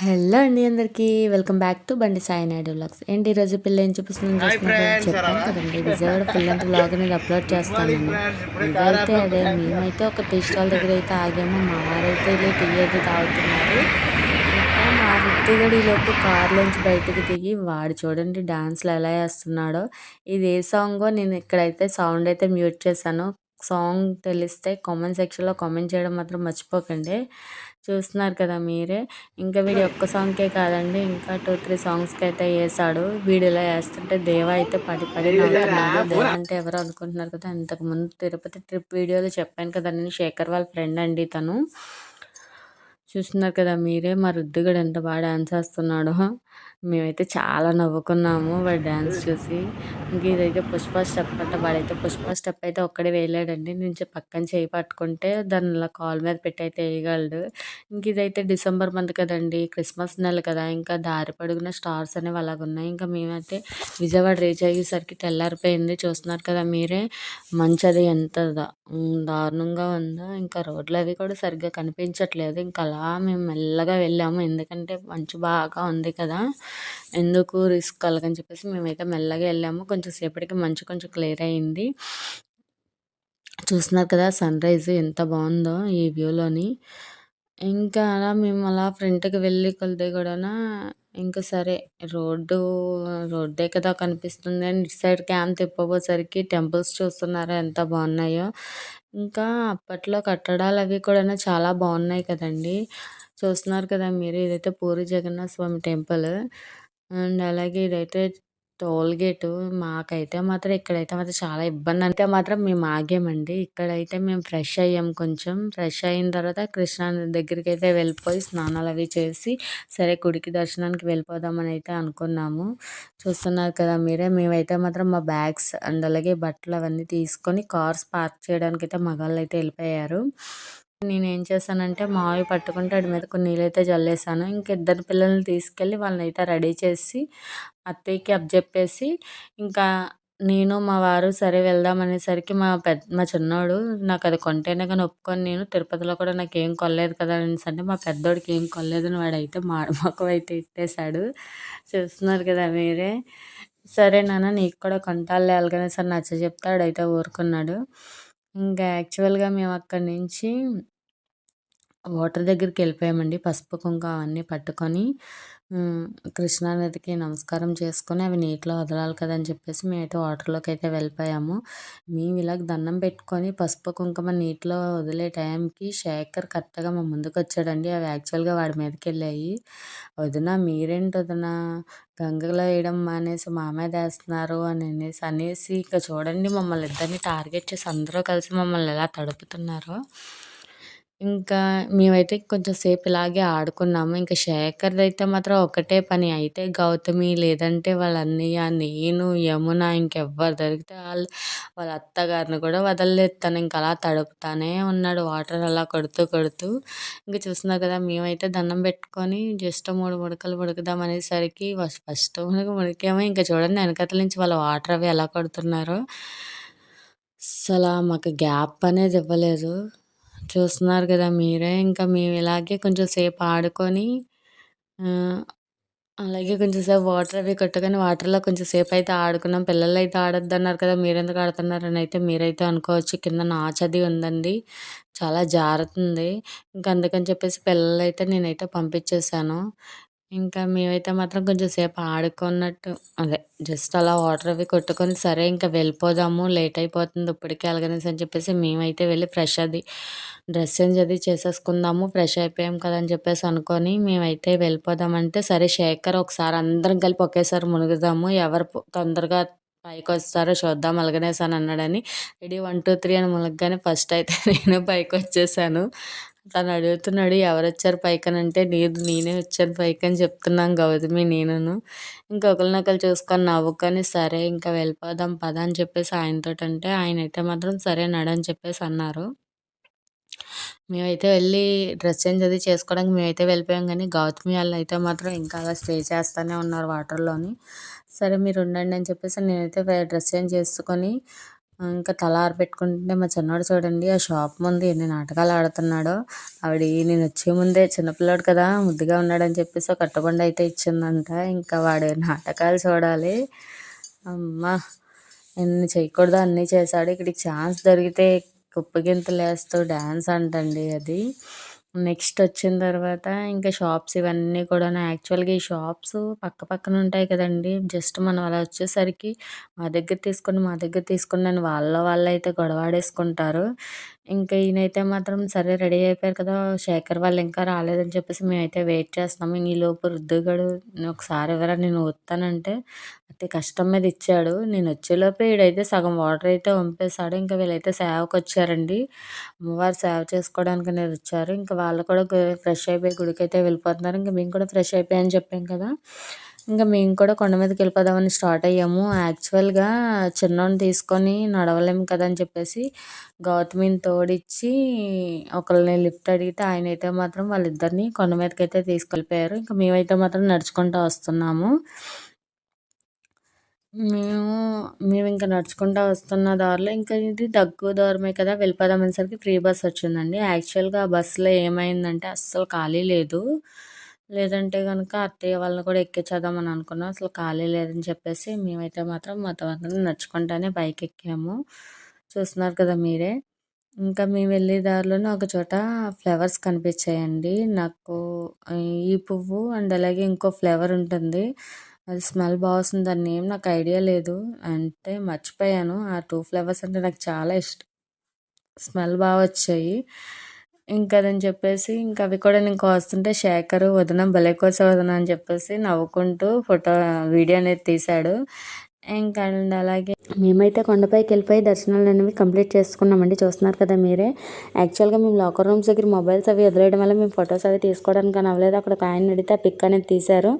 Hello అండి అందరికీ. Welcome back to బండి సాయి నాయుడు వ్లాగ్స్. ఏంటి ఈరోజు పిల్ల ఏం చూపిస్తుందని చూస్తున్నారు? చెప్పాను కదండి విజయవాడ పిల్లంత వ్లాగ్ అనేది అప్లోడ్ చేస్తానండి ఇదైతే అదే మేమైతే ఒక టీ స్టాల్ దగ్గర అయితే ఆగాము. మా వారైతే ఇలా టీ అయితే తాగుతున్నారు. ఇంకా మా రుద్దుగడి లోపు కార్లోంచి బయటకు దిగి వాడు చూడండి డాన్స్లు ఎలా వేస్తున్నాడో ఇది ఏ సాంగో నేను ఇక్కడైతే సౌండ్ అయితే మ్యూట్ చేశాను. సాంగ్ తెలిస్తే కామెంట్ సెక్షన్లో కామెంట్ చేయడం మాత్రం మర్చిపోకండి. చూస్తున్నారు కదా మీరే. ఇంకా వీడి ఒక్క సాంగ్కే కాదండి ఇంకా టూ త్రీ సాంగ్స్కి అయితే వేసాడు. వీడు ఇలా వేస్తుంటే దేవ అయితే పడి పడి నవ్వుతున్నాడు. దేవ అంటే ఎవరు అనుకుంటున్నారు కదా ఇంతకుముందు తిరుపతి ట్రిప్ వీడియోలో చెప్పాను కదా నేను శేఖర్ వాళ్ళ ఫ్రెండ్ అండి తను. చూస్తున్నారు కదా మీరే మా రుద్దుగడు ఎంత బాగా డాన్స్ వేస్తున్నాడు. మేమైతే చాలా నవ్వుకున్నాము వాడు డ్యాన్స్ చూసి. ఇంక ఇదైతే పుష్ప స్టెప్ అంట వాడైతే పుష్ప స్టెప్ అయితే ఒక్కడే వేయలేడండి. నేను పక్కన చేయి పట్టుకుంటే దాన్ని ఇలా కాల్ మీద పెట్టి అయితే వేయగలడు. ఇంక ఇదైతే డిసెంబర్ మంత్ కదండి క్రిస్మస్ నెల కదా ఇంకా దారి పడుగున స్టార్స్ అనేవి అలాగ ఉన్నాయి ఇంకా మేమైతే విజయవాడ రీచ్ అయ్యేసరికి తెల్లారిపోయింది. చూస్తున్నారు కదా మీరే మంచి అది ఎంత దారుణంగా ఉందో? ఇంకా రోడ్లు అవి కూడా సరిగ్గా కనిపించట్లేదు. ఇంకా అలా మేము మెల్లగా వెళ్ళాము. ఎందుకంటే మంచు బాగా ఉంది కదా. ఎందుకు రిస్క్ కలగని చెప్పేసి మేమైతే మెల్లగా వెళ్ళాము. కొంచెం సేపటికి మంచు కొంచెం క్లియర్ అయింది. చూస్తున్నారు కదా సన్ రైజ్ ఎంత బాగుందో ఈ వ్యూలోని. ఇంకా అలా మేము అలా ఫ్రంట్కి వెళ్ళి కొలితే కూడా ఇంకా సరే రోడ్డు రోడ్డే కదా కనిపిస్తుంది. అండ్ ఇటు సైడ్ క్యాంప్ తిప్పబోసరికి టెంపుల్స్ చూస్తున్నారా ఎంత బాగున్నాయో. ఇంకా అప్పట్లో కట్టడాలు అవి కూడా చాలా బాగున్నాయి కదండి. చూస్తున్నారు కదా మీరు. ఇదైతే పూరి జగన్నాథ స్వామి టెంపుల్. అండ్ అలాగే ఇదైతే టోల్ గేట్ మాకైతే మాత్రం ఇక్కడైతే మాత్రం చాలా ఇబ్బంది అంటే మాత్రం మేము ఆగామండి. ఇక్కడైతే మేము ఫ్రెష్ అయ్యాం కొంచెం. ఫ్రెష్ అయిన తర్వాత కృష్ణా దగ్గరికి అయితే వెళ్ళిపోయి స్నానాలు అవి చేసి సరే గుడికి దర్శనానికి వెళ్ళిపోదామని అయితే అనుకున్నాము. చూస్తున్నారు కదా మీరే మేమైతే మాత్రం మా బ్యాగ్స్ అండ్ అలాగే బట్టలు అవన్నీ తీసుకొని కార్స్ పార్క్ చేయడానికి అయితే మగాళ్ళు అయితే వెళ్ళిపోయారు. నేనేం చేశానంటే మావి పట్టుకుంటే వాడి మీద కొన్ని నీళ్ళైతే జల్లేసాను ఇంక ఇద్దరు పిల్లల్ని తీసుకెళ్ళి వాళ్ళనైతే రెడీ చేసి అత్తయ్యకి అప్పచెప్పేసి ఇంకా నేను మా వారు సరే వెళ్దాం అనేసరికి మా పెద్ద మా చిన్నోడు నాకు అది కొంటేనే కానీ ఒప్పుకొని నేను తిరుపతిలో కూడా నాకు ఏం కొనలేదు కదా అనేసి అంటే మా పెద్దోడికి ఏం కొనలేదని వాడైతే మాడమొఖం అయితే ఇట్టేశాడు. చూస్తున్నారు కదా మీరే. సరే నాన్న నీకు కూడా కొంటాలే అలాగనే సరే నచ్చ చెప్తాడు అయితే ఊరుకున్నాడు. ఇంకా యాక్చువల్గా మేము అక్కడి నుంచి వాటర్ దగ్గరికి వెళ్ళిపోయామండి. పసుపు కుంకుమ అవన్నీ పట్టుకొని కృష్ణానదికి నమస్కారం చేసుకొని అవి నీటిలో వదలాలి కదా అని చెప్పేసి మేమైతే వాటర్లోకి అయితే వెళ్ళిపోయాము. మేము ఇలాగ దండం పెట్టుకొని పసుపు కుంకుమ నీటిలో వదిలే టైంకి శేఖర్ కరెక్ట్గా మా ముందుకు వచ్చాడండి. అవి యాక్చువల్గా వాడి మీదకి వెళ్ళాయి. వదిన మీరేంటి వదిన? గంగలో వేయడం మానేసి మా మీద వేస్తున్నారు అని అనేసి అనేసి ఇంకా చూడండి మమ్మల్ని ఇద్దరిని టార్గెట్ చేసి అందరూ కలిసి మమ్మల్ని ఎలా తడుపుతున్నారో. ఇంకా మేమైతే కొంచెం సేపు ఇలాగే ఆడుకున్నాము. ఇంకా శేఖర్‌దయితే మాత్రం ఒకటే పని. అయితే గౌతమి, లేదంటే వాళ్ళ అన్నయ్య, నేను, యమున ఇంకెవ్వరు దొరికితే ఆళ్ళు వాళ్ళ అత్తగారిని కూడా వదలలేదు తను. ఇంక అలా తడుపుతానే ఉన్నాడు వాటర్ అలా కొడుతూ, కొడుతూ. ఇంక చూస్తున్నారు కదా! మేమైతే దండం పెట్టుకొని జస్ట్ మూడు ముడకలు ముడుకుదాం అనేసరికి ఫస్ట్ ఫస్ట్ మునక ఇంకా ఇంక చూడండి వెనకాతల నుంచి వాళ్ళ వాటర్ అవి ఎలా కొడుతున్నారో. అస్సల మాకు గ్యాప్ అనేది ఇవ్వలేదు. చూస్తున్నారు కదా మీరే. ఇంకా మేము ఇలాగే కొంచెం సేపు ఆడుకొని అలాగే కొంచెం సేపు వాటర్ అవి కొట్టుకొని వాటర్‌లో కొంచెం సేపు అయితే ఆడుకున్నాం. పిల్లలైతే ఆడొద్దన్నారు కదా! మీరెందుకు ఆడుతున్నారని అయితే మీరైతే అనుకోవచ్చు. కింద నాచు అది ఉందండి. చాలా జారుతుంది. ఇంకా అందుకని చెప్పేసి పిల్లలైతే నేనైతే పంపించేసాను. ఇంకా మేమైతే మాత్రం కొంచెం సేపు ఆడుకున్నట్టు అదే జస్ట్ అలా వాటర్ అవి కొట్టుకొని సరే ఇంకా వెళ్ళిపోదాము లేట్ అయిపోతుంది ఇప్పటికే అలగనేసి అని చెప్పేసి మేమైతే వెళ్ళి ఫ్రెష్ అది డ్రెస్ చేంజ్ అది చేసేసుకుందాము ఫ్రెష్ అయిపోయాం కదా అని చెప్పేసి అనుకొని మేమైతే వెళ్ళిపోదామంటే సరే శేఖర్ ఒకసారి అందరం కలిపి ఒకేసారి మునుగుదాము ఎవరు తొందరగా పైకి వస్తారో చూద్దాం అలాగనేసి అని అన్నాడని రెడీ వన్ టూ త్రీ అని మునగగానే ఫస్ట్ అయితే నేను పైకి వచ్చేసాను. తను అడుగుతున్నాడు ఎవరొచ్చారు పైకనంటే లేదు నేనే వచ్చాను పైకని చెప్తున్నాం గౌతమి నేనును. ఇంకొకరిని ఒకరు చూసుకొని నవ్వుకొని సరే ఇంకా వెళ్ళిపోదాం పద అని చెప్పేసి ఆయనతో అంటే ఆయన అయితే మాత్రం సరే నడని చెప్పేసి అన్నారు. మేమైతే వెళ్ళి డ్రెస్ చేంజ్ అది చేసుకోవడానికి మేమైతే వెళ్ళిపోయాం కానీ గౌతమి వాళ్ళు అయితే మాత్రం ఇంకా అలా స్టే చేస్తూనే ఉన్నారు వాటర్లోని. సరే మీరు ఉండండి అని చెప్పేసి నేనైతే డ్రెస్ చేంజ్ చేసుకొని ఇంకా తల ఆరబెట్టుకుంటుంటే మా చిన్నవాడు చూడండి ఆ షాప్ ముందు ఎన్ని నాటకాలు ఆడుతున్నాడో. ఆవిడ నేను వచ్చే ముందే చిన్నపిల్లాడు కదా ముద్దుగా ఉన్నాడని చెప్పేసి ఒక అట్టబండి అయితే ఇచ్చిందంట. ఇంకా వాడు నాటకాలు చూడాలి. అమ్మ ఎన్ని చేయకూడదు అన్నీ చేశాడు. ఇక్కడికి ఛాన్స్ దొరికితే కుప్పగింతలు వేస్తూ డ్యాన్స్ అంటండి అది. నెక్స్ట్ వచ్చిన తర్వాత ఇంకా షాప్స్ ఇవన్నీ కూడా యాక్చువల్గా ఈ షాప్స్ పక్క పక్కన ఉంటాయి కదండి. జస్ట్ మనం అలా వచ్చేసరికి మా దగ్గర తీసుకుని మా దగ్గర తీసుకుని అని వాళ్ళ వాళ్ళు అయితే గొడవాడేసుకుంటారు ఇంకా ఈయనైతే మాత్రం సరే రెడీ అయిపోయారు కదా శేఖర్ వాళ్ళు ఇంకా రాలేదని చెప్పేసి మేమైతే వెయిట్ చేస్తున్నాము ఈలోపు రుద్దుగాడు ఒకసారి ఎవరైనా నేను వస్తానంటే అతి కష్టం మీద ఇచ్చాడు. నేను వచ్చేలోపు ఈడైతే సగం వాటర్ అయితే పంపేశాడు ఇంకా వీళ్ళైతే సేవకు వచ్చారండి. అమ్మవారు సేవ చేసుకోవడానికి అనేది వచ్చారు. ఇంకా వాళ్ళు కూడా ఫ్రెష్ అయిపోయి గుడికి అయితే వెళ్ళిపోతున్నారు. ఇంకా మేము కూడా ఫ్రెష్ అయిపోయాయని చెప్పాం కదా. ఇంకా మేము కూడా కొండ మీదకి వెళ్ళిపోదామని స్టార్ట్ అయ్యాము. యాక్చువల్గా చిన్నోని తీసుకొని నడవలేము కదా అని చెప్పేసి గౌతమిని తోడిచ్చి ఒకళ్ళని లిఫ్ట్ అడిగితే ఆయన అయితే మాత్రం వాళ్ళిద్దరిని కొండ మీదకి అయితే తీసుకెళ్ళిపోయారు. ఇంకా మేమైతే మాత్రం నడుచుకుంటూ వస్తున్నాము. మేము మేము ఇంకా నడుచుకుంటూ వస్తున్న దారిలో ఇంకా ఇది దగ్గు దూరమే కదా వెళ్ళిపోదాం అనేసరికి ఫ్రీ బస్ వచ్చిందండి. యాక్చువల్గా ఆ బస్సులో ఏమైందంటే అస్సలు ఖాళీ లేదు. లేదంటే కనుక అత్తయ్య వాళ్ళని కూడా ఎక్కించేద్దామని అనుకున్నాం. అసలు ఖాళీ లేదని చెప్పేసి మేమైతే మాత్రం మొత్తం అందరం నడుచుకుంటానే బైక్ ఎక్కాము. చూస్తున్నారు కదా మీరే. ఇంకా మేము వెళ్ళే దారిలోనే ఒక చోట ఫ్లవర్స్ కనిపించాయండి. నాకు ఈ పువ్వు అండ్ అలాగే ఇంకో ఫ్లేవర్ ఉంటుంది. అది స్మెల్ బాగుంది దాని నేమ్ నాకు ఐడియా లేదు. అంటే మర్చిపోయాను. ఆ టూ ఫ్లేవర్స్ అంటే నాకు చాలా ఇష్టం. స్మెల్ బాగా వచ్చాయి. ఇంకా చెప్పేసి ఇంకా అవి కూడా నేను కోస్తుంటే శేఖర్ వదిన భలే కోసే వదిన అని చెప్పేసి నవ్వుకుంటూ ఫోటో వీడియో అనేది తీశాడు. ఇంకా అలాగే మేమైతే కొండపైకి వెళ్ళిపోయి దర్శనాలు అనేవి కంప్లీట్ చేసుకున్నామండి. చూస్తున్నారు కదా మీరే. యాక్చువల్గా మేము లాకర్ రూమ్స్ దగ్గర మొబైల్స్ అవి వదిలేయడం వల్ల మేము ఫొటోస్ అవి తీసుకోవడానికి అని అవ్వలేదు. అక్కడ ఒక ఆయన అడిగితే ఆ పిక్ అనేది తీశారు.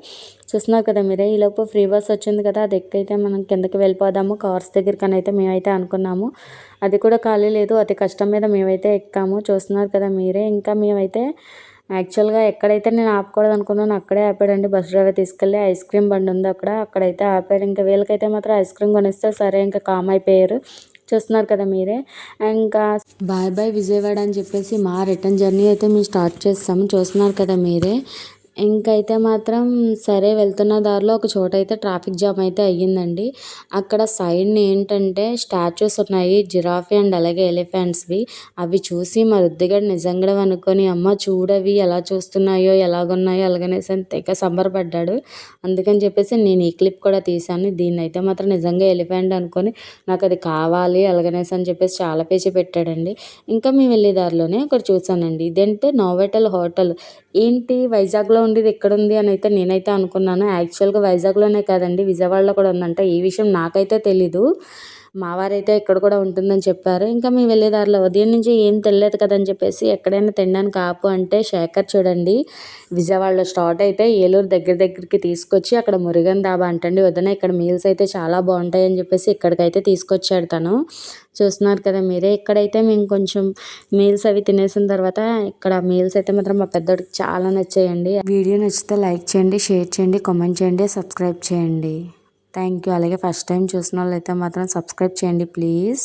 చూస్తున్నారు కదా మీరే ఈలోపు ఫ్రీ బస్ వచ్చింది కదా అది ఎక్కైతే మనం కిందకి వెళ్ళిపోదాము కార్స్ దగ్గరకని అయితే మేమైతే అనుకున్నాము. అది కూడా ఖాళీ లేదు అతి కష్టం మీద మేమైతే ఎక్కాము. చూస్తున్నారు కదా మీరే ఇంకా మేమైతే యాక్చువల్గా ఎక్కడైతే నేను ఆపకూడదు అనుకున్నాను అక్కడే ఆపాడండి. బస్ డ్రైవర్ తీసుకెళ్ళి ఐస్ క్రీమ్ బండి ఉంది అక్కడ. అక్కడైతే ఆపాడు ఇంకా వీళ్ళకైతే మాత్రం ఐస్ క్రీమ్ కొనిస్తే సరే ఇంకా కామ్ అయిపోయారు. చూస్తున్నారు కదా మీరే. ఇంకా బాయ్ బాయ్ విజయవాడ అని చెప్పేసి మా రిటర్న్ జర్నీ అయితే మేము స్టార్ట్ చేస్తాము. చూస్తున్నారు కదా మీరే. ఇంకైతే మాత్రం సరే వెళ్తున్న దారిలో ఒక చోట అయితే ట్రాఫిక్ జామ్ అయితే అయ్యిందండి. అక్కడ సైడ్ ఏంటంటే స్టాచ్యూస్ ఉన్నాయి జిరాఫీ అండ్ అలాగే ఎలిఫెంట్స్వి. అవి చూసి మా రుద్దిగడ నిజంగా అనుకొని అమ్మ చూడవి ఎలా చూస్తున్నాయో ఎలాగున్నాయో అలాగనేసి అని తెగ సంబరపడ్డాడు. అందుకని చెప్పేసి నేను ఈ క్లిప్ కూడా తీశాను. దీన్ని అయితే మాత్రం నిజంగా ఎలిఫెంట్ అనుకొని నాకు అది కావాలి అలాగనేసి అని చెప్పేసి చాలా పేచి పెట్టాడండి. ఇంకా మేము వెళ్ళే దారిలోనే అక్కడ చూసానండి ఇదేంటే నోవెటల్ హోటల్. ఏంటి? వైజాగ్లో ఉండేది ఎక్కడ ఉంది అని అయితే నేనైతే అనుకున్నాను. యాక్చువల్గా వైజాగ్లోనే కాదండి విజయవాడలో కూడా ఉందంట. ఈ విషయం నాకైతే తెలీదు. మావారు అయితే ఇక్కడ కూడా ఉంటుందని చెప్పారు. ఇంకా మేము వెళ్ళే దారిలో ఉదయం నుంచి ఏం తెలియదు కదని చెప్పేసి ఎక్కడైనా తినడానికి ఆపు అంటే శేఖర్ చూడండి విజయవాడలో స్టార్ట్ అయితే ఏలూరు దగ్గర దగ్గరికి తీసుకొచ్చి అక్కడ మురుగన్ దాబా అంటండి. వదిన ఇక్కడ మీల్స్ అయితే చాలా బాగుంటాయి అని చెప్పేసి ఇక్కడికైతే తీసుకొచ్చాడు తను. చూస్తున్నారు కదా మీరే ఇక్కడైతే మేము కొంచెం మీల్స్ అవి తినేసిన తర్వాత ఇక్కడ మీల్స్ అయితే మాత్రం మా పెద్దోడికి చాలా నచ్చాయండి. వీడియో నచ్చితే లైక్ చేయండి షేర్ చేయండి కామెంట్ చేయండి సబ్స్క్రైబ్ చేయండి. Thank you. అలాగే ఫస్ట్ టైం చూసిన వాళ్ళైతే మాత్రం సబ్స్క్రైబ్ చేయండి ప్లీజ్.